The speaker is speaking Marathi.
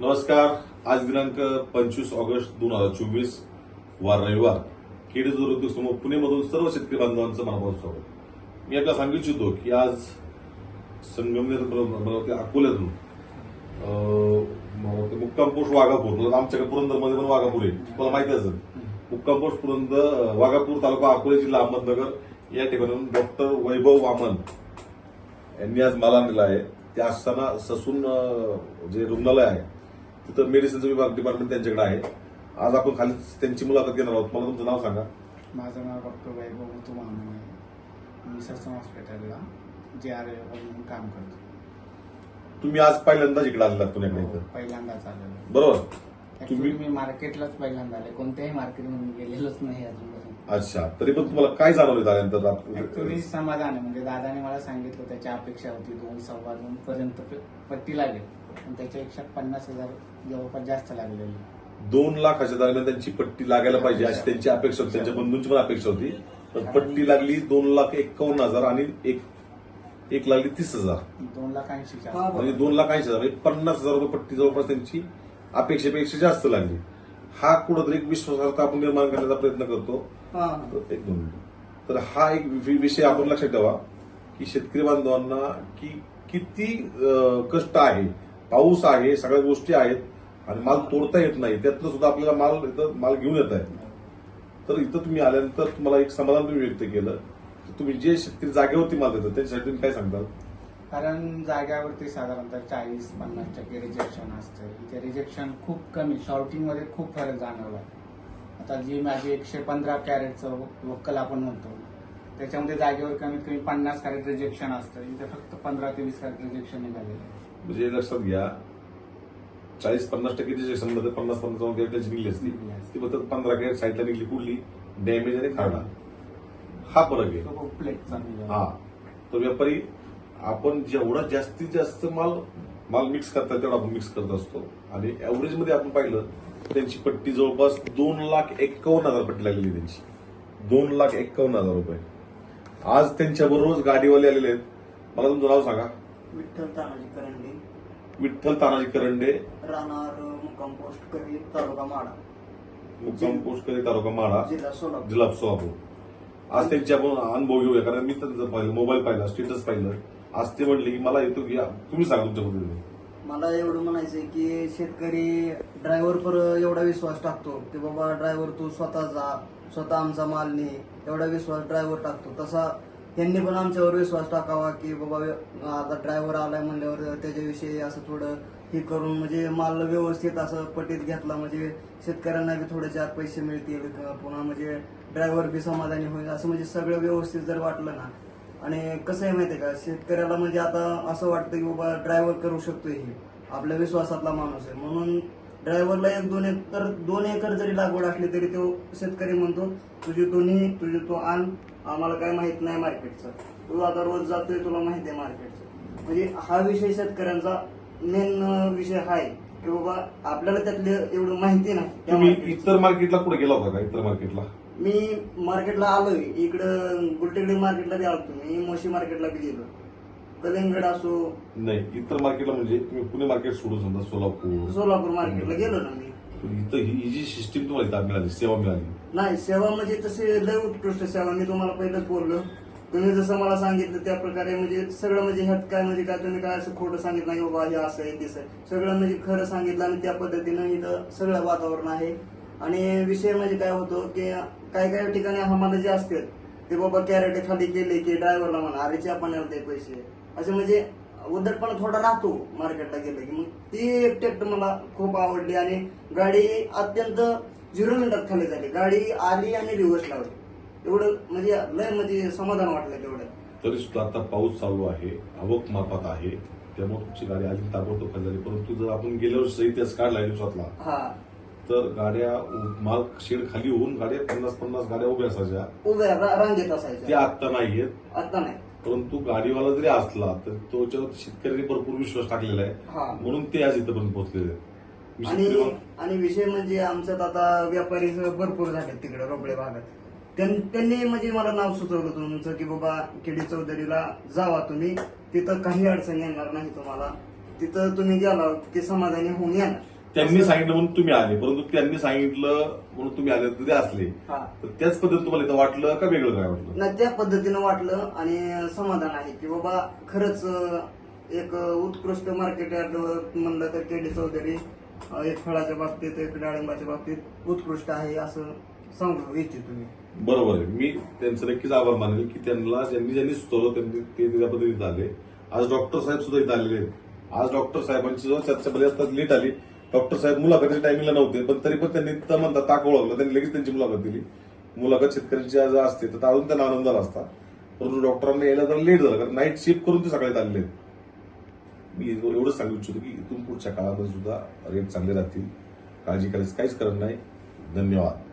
नमस्कार. आज दिनांक पंचवीस ऑगस्ट दोन हजार चोवीस वार रविवार. खेड दुरुद्योग समूह पुणेमधून सर्व शेतकरी बांधवांचं मनापासून स्वागत. मी आपल्याला सांगू इच्छितो की आज संगमनेर बरोबर ते अकोल्यातून अं, मुक्काम पोस्ट वाघापूर आमच्याकडे पुरंदरमध्ये पण वाघापूर आहे. तुम्हाला माहिती असेल. मुक्काम पोस्ट पुरंदर वाघापूर तालुका अकोले जिल्हा अहमदनगर. या ठिकाणी डॉक्टर वैभव वामन यांनी आज मला आणलेला आहे. ते असताना ससून जे रुग्णालय आहे तिथं मेडिसिनचं विभाग डिपार्टमेंट त्यांच्याकडे आहे. आज आपण खाली त्यांची मुलाखत घेणार आहोत. मला तुमचं नाव सांगा. माझं नाव डॉक्टर वैभव मुतू मामन आहे मी ससून हॉस्पिटलला जे आर म्हणून काम करतो. तुम्ही आज पहिल्यांदाच इकडे आलेला पुण्याकडे इथं. पहिल्यांदाच आलेलो बरोबर. ऍक्च्युली तुम्ही- मी मार्केटलाच पहिल्यांदा आले. कोणत्याही मार्केटमध्ये गेलेलोच नाही अजूनपर्यंत. अच्छा. तरी पण तुम्हाला काय जाणवलं ऍक्च्युली आप- समाधान आहे. म्हणजे दादाने मला सांगितलं त्याची अपेक्षा होती दोन सव्वा दोन पर्यंत पट्टी लागेल पण त्याच्यापेक्षा पन्नास हजार जवळपास जास्त लागलेली. दोन लाखाच्या दरम्यान त्यांची पट्टी लागायला पाहिजे अशी त्यांची अपेक्षा होती. त्यांच्या बंधूंची पण अपेक्षा होती. पण पट्टी लागली दोन लाख एक्कावन्न हजार आणि एक एक लागली तीस हजार. दोन लाख ऐंशी म्हणजे दोन लाख ऐंशी हजार म्हणजे पन्नास हजार रुपये पट्टी जवळपास त्यांची अपेक्षेपेक्षा जास्त लागली. हा कुठंतरी एक विश्वासार्हता आपण निर्माण करण्याचा प्रयत्न करतो. तर एक दोन मिनिट. तर हा एक वि- विषय आपण लक्षात ठेवा की शेतकरी बांधवांना की किती अं, कष्ट आहे. पाऊस आहे सगळ्या गोष्टी आहेत आणि माल तोडता येत नाही. त्यातनं सुद्धा आपल्याला माल इथं माल घेऊन येत आहे. तर इथं तुम्ही आल्यानंतर तुम्हाला एक समाधान तुम्ही व्यक्त केलं. तर तुम्ही जे शेतकरी जागेवरती माल देतात त्यांच्यासाठी तुम्ही काय सांगताल? कारण जाग्यावरती साधारणतः चाळीस पन्नास टक्के रिजेक्शन असतं. इथे रिजेक्शन खूप कमी शॉर्टिंगमध्ये खूप फरक जाणवला. आता जी माझी एकशे पंधरा कॅरेटचं वक्कल आपण म्हणतो त्याच्यामध्ये जागेवर कमीत कमी पन्नास कॅरेट रिजेक्शन असतं. इथे फक्त पंधरा ते वीस कॅरेट रिजेक्शन निघालेलं आहे. म्हणजे लक्षात घ्या. चाळीस पन्नास टक्के रिजेक्शनमध्ये पन्नास पंचावन्न कॅरेट त्याची निघली असती. ती फक्त पंधरा कॅरेट साईडला निघली कुठली? डॅमेज आणि खाडा हा फरक आहे. हा. तर व्यापारी आपण जेवढा जास्तीत जास्त माल माल मिक्स करतात तेवढा आपण मिक्स करत असतो. आणि मध्ये आपण पाहिलं त्यांची पट्टी जवळपास दोन लाख एक्कावन्न हजार पट्टी लागलेली आहे त्यांची. दोन लाख एक्कावन्न हजार रुपये. आज त्यांच्या बरोबर गाडीवाले आलेले आहेत. मला तुमचं नाव सांगा. विठ्ठल तानाजी करंडे विठ्ठल तानाजी करंडे राहणार मुक्काम पोस्ट कवी तालुका माडा मुक्काम पोस्टकरी तालुका माडा जिल्हा सोलापूर. जिल्हा सोलापूर. आज त्यांचे आपण अनुभव घेऊया कारण मी त्यांचं पाहिलं मोबाईल पाहिला स्टेटस पाहिलं आज ते म्हणले की मला येतो की तुम्ही सांगा तुमच्या पद्धतीने मला एवढं म्हणायचंय की शेतकरी ड्रायव्हर पर एवढा विश्वास टाकतो की बाबा ड्रायव्हर तू स्वतः जा स्वतः आमचा माल ने एवढा विश्वास ड्रायव्हर टाकतो. तसा त्यांनी पण आमच्यावर विश्वास टाकावा की बाबा आता ड्रायव्हर आलाय म्हणल्यावर त्याच्याविषयी असं थोडं हे करून म्हणजे माल व्यवस्थित असं पटीत घेतला म्हणजे शेतकऱ्यांना बी थोडे चार पैसे मिळतील पुन्हा म्हणजे ड्रायव्हर बी समाधानी होईल असं म्हणजे सगळं व्यवस्थित जर वाटलं ना. आणि कसं आहे माहितीये का शेतकऱ्याला म्हणजे आता असं वाटतं की बाबा ड्रायव्हर करू शकतोय ही. आपल्या विश्वासातला माणूस आहे. म्हणून ड्रायव्हरला एक दोन एकर दोन एकर जरी लागवड असली तरी तो शेतकरी म्हणतो तुझी दोन्ही तुझे तो आण आम्हाला काय माहीत नाही मार्केटचं. तू आता रोज जातोय तुला माहिती आहे मार्केटचं. म्हणजे हा विषय शेतकऱ्यांचा मेन विषय आहे की बाबा आपल्याला त्यातले एवढं माहिती नाही. इतर मार्केटला कुठे गेला होता का? इतर मार्केटला मी मार्केटला आलोय. इकडं गुलटेकडी मार्केटला बी आलो मी मोशी मार्केटला बी गेलो. कलिंगड असो. नाही इतर मार्केटला म्हणजे तुम्ही पुणे मार्केट सोडून समजा सोलापूर. सोलापूर मार्केटला गेलो ना मी. इथं ही ही जी सिस्टीम तुम्हाला इथं मिळाली सेवा मिळाली. नाही सेवा म्हणजे तसे लय उत्कृष्ट सेवा. मी तुम्हाला पहिलंच बोललो. तुम्ही जसं मला सांगितलं त्या प्रकारे म्हणजे सगळं म्हणजे ह्यात काय म्हणजे काय तुम्ही काय असं खोटं सांगितलं नाही बाबा हे असं आहे तसं आहे. सगळं म्हणजे खरं सांगितलं आणि त्या पद्धतीनं इथं सगळं वातावरण आहे. आणि विषय म्हणजे काय होतो की काही काही ठिकाणी आम्हाला जे असतात ते बाबा कॅरेट खाली केले की ड्रायव्हरला म्हणा अरे च्या पाण्याला ते पैसे. असे म्हणजे उद्धटपणा थोडा राहतो मार्केटला गेलं की मग ती एक टेक्ट मला खूप आवडली आणि गाडी अत्यंत झिरो मिनिटात खाली झाली. गाडी आली आणि रिव्हर्स लावली. एवढं म्हणजे लय म्हणजे समाधान वाटलं तेवढं. तरी सुद्धा आता पाऊस चालू आहे आवक मापात आहे. त्यामुळे तुमची गाडी आली ताबडतोब खाली झाली. परंतु जर आपण गेल्या वर्षी इतिहास काढला दिवसातला हा. तर गाड्या माल शेड खाली होऊन गाड्या पन्नास पन्नास गाड्या उभ्या असायच्या. उभ्या रांगेत त्या असायच्या आता नाहीयेत. आता नाही. परंतु गाडीवाला जरी असला तर त्याच्यावर शेतकऱ्यांनी भरपूर विश्वास टाकलेला आहे. हा. म्हणून ते आज इथपर्यंत पोहोचलेले आहेत. मी आणि शेतकरी आणि विषय म्हणजे आमच्यात आता व्यापारी भरपूर झाले तिकडे रोबळे भागात. त्यां- त्यांनी म्हणजे मला नाव सुचवलं तुमचं की बाबा केडी चौधरीला जावा तुम्ही. तिथं काही अडचण येणार नाही तुम्हाला. तिथं तुम्ही गेला की समाधानी होऊन येणार. त्यांनी सांगितलं म्हणून तुम्ही आले. परंतु त्यांनी सांगितलं म्हणून तुम्ही आले तर ते असले. हा. तर त्याच पद्धतीने तुम्हाला इथं वाटलं का वेगळं काय वाटलं? नाही त्या पद्धतीनं वाटलं आणि समाधान आहे की बाबा खरंच अं, एक उत्कृष्ट मार्केट म्हणलं तर के डी चौधरी अं, एक फळाच्या बाबतीत एक डाळिंबाच्या बाबतीत उत्कृष्ट आहे असं सांगू इच्छितो मी. बरोबर आहे. मी त्यांचं नक्कीच आभार मानेल की त्यांना ज्यांनी ज्यांनी सुचवलं त्यांनी ते त्या पद्धतीने आले. आज डॉक्टर साहेब सुद्धा इथं आलेले आहेत. आज डॉक्टर साहेबांची सुद्धा चर्चा भले आता लेट आली. डॉक्टर साहेब मुलाखतीच्या टायमिंगला नव्हते पण तरी पण त्यांनी तर म्हणतात ताक ओळखलं. त्यांनी लगेच त्यांची मुलाखत दिली. मुलाखत शेतकऱ्यांची आज असते तर अजून त्यांना आनंद झाला असता. परंतु डॉक्टरांना यायला जरा लेट झालं कारण नाईट शिफ्ट करून ते सकाळी आलेले आहेत मी एवढंच सांगू इच्छितो की इथून पुढच्या काळामध्ये सुद्धा रेट चांगले राहतील. काळजी करायची काहीच करत नाही. धन्यवाद.